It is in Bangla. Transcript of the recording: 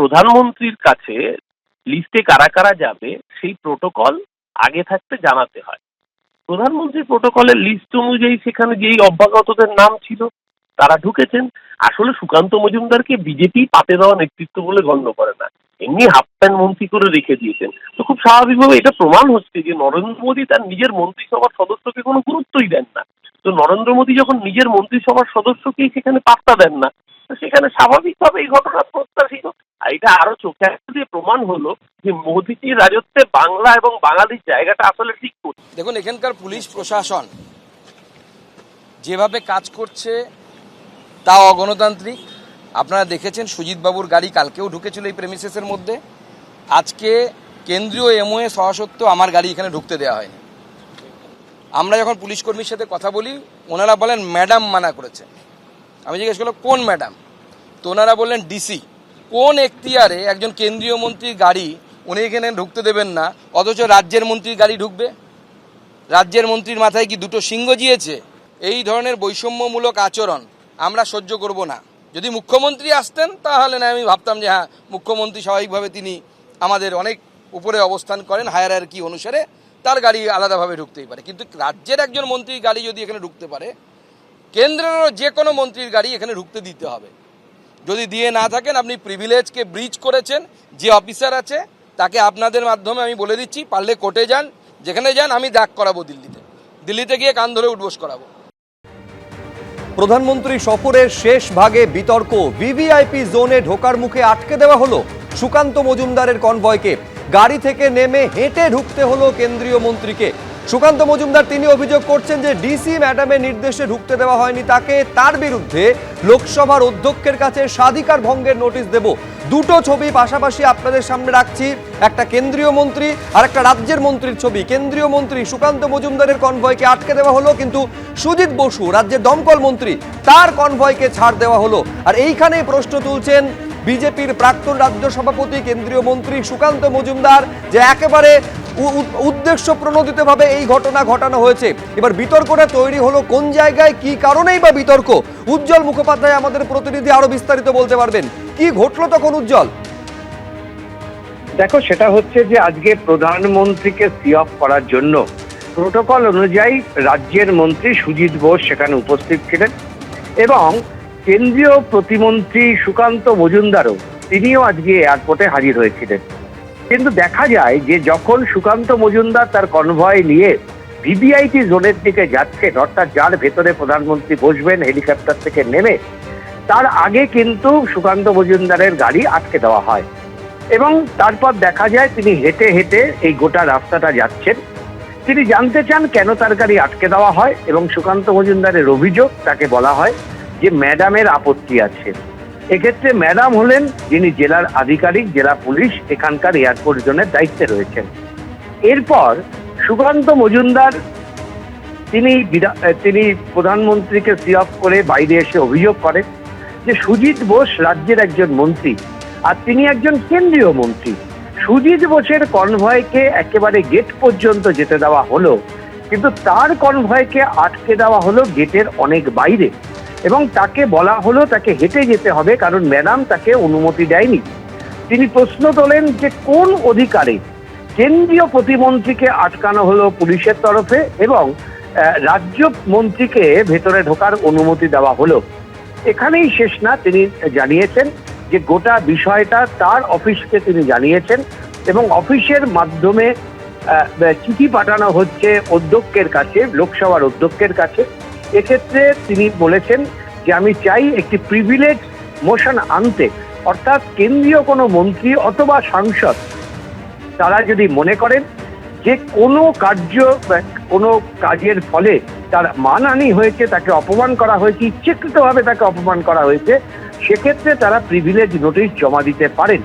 প্রধানমন্ত্রীর কাছে লিস্টে কারা কারা যাবে, সেই প্রোটোকল আগে থাকতে জানাতে হয়। প্রধানমন্ত্রী প্রোটোকলের লিস্ট অনুযায়ী সেখানে যেই অভ্যাগতদের নাম ছিল, তারা ঢুকেছেন। আসলে সুকান্ত মজুমদারকে বিজেপি পাতে দেওয়া নেতৃত্ব বলে গণ্য করে না। এমনি হাফ প্যান্ট মন্ত্রী করে রেখে দিয়েছেন। তো খুব স্বাভাবিকভাবে এটা প্রমাণ হচ্ছে যে নরেন্দ্র মোদী তার নিজের মন্ত্রিসভার সদস্যকে কোনো গুরুত্বই দেন না। তো নরেন্দ্র মোদী যখন নিজের মন্ত্রিসভার সদস্যকেই সেখানে পাত্তা দেন না, তো সেখানে স্বাভাবিকভাবে এই ঘটনা প্রত্যাশিত। এটা আরও চোখে দিয়ে প্রমাণ হলো যে মোদীজির রাজত্বে বাংলা এবং বাঙালির জায়গাটা আসলে ঠিক করছে দেখুন, এখানকার পুলিশ প্রশাসন যেভাবে কাজ করছে তা অগণতান্ত্রিক। আপনারা দেখেছেন সুজিত বাবুর গাড়ি কালকেও ঢুকেছিল এই প্রেমিসেসের মধ্যে। আজকে কেন্দ্রীয় এমওএ সহসত্ত্বেও আমার গাড়ি এখানে ঢুকতে দেওয়া হয়নি। আমরা যখন পুলিশ কর্মীর সাথে কথা বলি, ওনারা বলেন ম্যাডাম মানা করেছে। আমি জিজ্ঞেস করলাম, কোন ম্যাডাম তো ওনারা বললেন ডিসি কোন এখতিয়ারে একজন কেন্দ্রীয় মন্ত্রীর গাড়ি উনি এখানে ঢুকতে দেবেন না, অথচ রাজ্যের মন্ত্রীর গাড়ি ঢুকবে? রাজ্যের মন্ত্রীর মাথায় কি দুটো সিংহ জিয়েছে? এই ধরনের বৈষম্যমূলক আচরণ আমরা সহ্য করব না। যদি মুখ্যমন্ত্রী আসতেন, তাহলে না, আমি ভাবতাম যে হ্যাঁ মুখ্যমন্ত্রী স্বাভাবিকভাবে তিনি আমাদের অনেক উপরে অবস্থান করেন হায়ার কি অনুসারে তার গাড়ি আলাদাভাবে ঢুকতেই পারে। কিন্তু রাজ্যের একজন মন্ত্রীর গাড়ি যদি এখানে ঢুকতে পারে, কেন্দ্রেরও যে কোনো মন্ত্রীর গাড়ি এখানে ঢুকতে দিতে হবে। যদি দিয়ে না থাকেন, আপনি প্রিভিলেজকে ব্রিজ করেছেন, যে অফিসার আছে, তাকে আপনাদের মাধ্যমে আমি বলে দিচ্ছি, পারলে কোর্টে যান, যেখানে যান, আমি ডাক করাবো দিল্লিতে। দিল্লিতে গিয়ে কান ধরে উঠবোস করাবো। প্রধানমন্ত্রী সফরের শেষ ভাগে বিতর্ক ভিভিআইপি জোনে ঢোকার মুখে আটকে দেওয়া হলো সুকান্ত মজুমদারের কনভয়কে। গাড়ি থেকে নেমে হেঁটে ঢুকতে হলো কেন্দ্রীয় মন্ত্রীকে। সুকান্ত মজুমদার, তিনি অভিযোগ করছেন যে ডিসি ম্যাডামের নির্দেশে ঢুকতে দেওয়া হয়নি, তাকে তার বিরুদ্ধে লোকসভার অধ্যক্ষের কাছে স্বাধিকার ভঙ্গের নোটিশ দেব। দুটো ছবি পাশাপাশি আপনাদের সামনে রাখছি, একটা কেন্দ্রীয় মন্ত্রী আর একটা রাজ্যের মন্ত্রীর ছবি। কেন্দ্রীয় মন্ত্রী সুকান্ত মজুমদারের কনভয়কে আটকে দেওয়া হলো, কিন্তু সুজিত বসু, রাজ্যের দমকল মন্ত্রী, তার কনভয়কে ছাড় দেওয়া হলো। আর এইখানেই প্রশ্ন তুলছেন বিজেপির প্রাক্তন রাজ্য সভাপতি, কেন্দ্রীয় মন্ত্রী সুকান্ত মজুমদার, যে একেবারে উদ্দেশ্য প্রণোদিতভাবে এই ঘটনা ঘটানো হয়েছে। এবার বিতর্কটা তৈরি হলো কোন জায়গায়, কি কারণেই বা বিতর্ক? উজ্জ্বল মুখোপাধ্যায় আমাদের প্রতিনিধি আরও বিস্তারিত বলতে পারবেন। কি ঘটলো তখন উজ্জ্বল? দেখো, সেটা হচ্ছে যে আজকে প্রধানমন্ত্রীকে সি অফ করার জন্য প্রোটোকল অনুযায়ী রাজ্যের মন্ত্রী সুজিত বোস সেখানে উপস্থিত ছিলেন এবং কেন্দ্রীয় প্রতিমন্ত্রী সুকান্ত মজুমদারও তিনিও আজকে এয়ারপোর্টে হাজির হয়েছিলেন। কিন্তু দেখা যায় যে যখন সুকান্ত মজুমদার তার কনভয় নিয়ে ভিভিআইটি জোনের দিকে যাচ্ছেন, অর্থাৎ যার ভেতরে প্রধানমন্ত্রী বসবেন হেলিকপ্টার থেকে নেমে, তার আগে কিন্তু সুকান্ত মজুমদারের গাড়ি আটকে দেওয়া হয়। এবং তারপর দেখা যায় তিনি হেঁটে হেঁটে এই গোটা রাস্তাটা যাচ্ছেন। তিনি জানতে চান কেন তার গাড়ি আটকে দেওয়া হয় এবং সুকান্ত মজুমদারের অভিযোগ তাকে বলা হয় যে ম্যাডামের আপত্তি আছে। এক্ষেত্রে ম্যাডাম হলেন যিনি জেলার আধিকারিক, জেলা পুলিশ, এখানকার এয়ারপোর্ট জোনের দায়িত্বে রয়েছেন। এরপর সুকান্ত মজুমদার, তিনি তিনি প্রধানমন্ত্রীকে সি অফ করে বাইরে এসে অভিযোগ করেন যে সুজিত বোস রাজ্যের একজন মন্ত্রী আর তিনি একজন কেন্দ্রীয় মন্ত্রী। সুজিত বোসের কনভয়কে একেবারে গেট পর্যন্ত যেতে দেওয়া হলো, কিন্তু তার কনভয়কে আটকে দেওয়া হলো গেটের অনেক বাইরে। এবং তাকে বলা হলো তাকে হেঁটে যেতে হবে, কারণ ম্যাডাম তাকে অনুমতি দেয়নি। তিনি প্রশ্ন তোলেন যে কোন অধিকারে কেন্দ্রীয় প্রতিমন্ত্রীকে আটকানো হলো পুলিশের তরফে এবং রাজ্য মন্ত্রীকে ভেতরে ঢোকার অনুমতি দেওয়া হলো। এখানেই শেষ না, তিনি জানিয়েছেন যে গোটা বিষয়টা তার অফিসকে তিনি জানিয়েছেন এবং অফিসের মাধ্যমে চিঠি পাঠানো হচ্ছে অধ্যক্ষের কাছে, লোকসভার অধ্যক্ষের কাছে। এক্ষেত্রে তিনি বলেছেন যে আমি চাই একটি প্রিভিলেজ মোশন আনতে। অর্থাৎ কেন্দ্রীয় কোনো মন্ত্রী অথবা সাংসদ, তারা যদি মনে করেন যে কোনো কার্য কোনো কাজের ফলে তার মানহানি হয়েছে, তাকে অপমান করা হয়েছে, ইচ্ছাকৃতভাবে তাকে অপমান করা হয়েছে, সেক্ষেত্রে তারা প্রিভিলেজ নোটিশ জমা দিতে পারেন।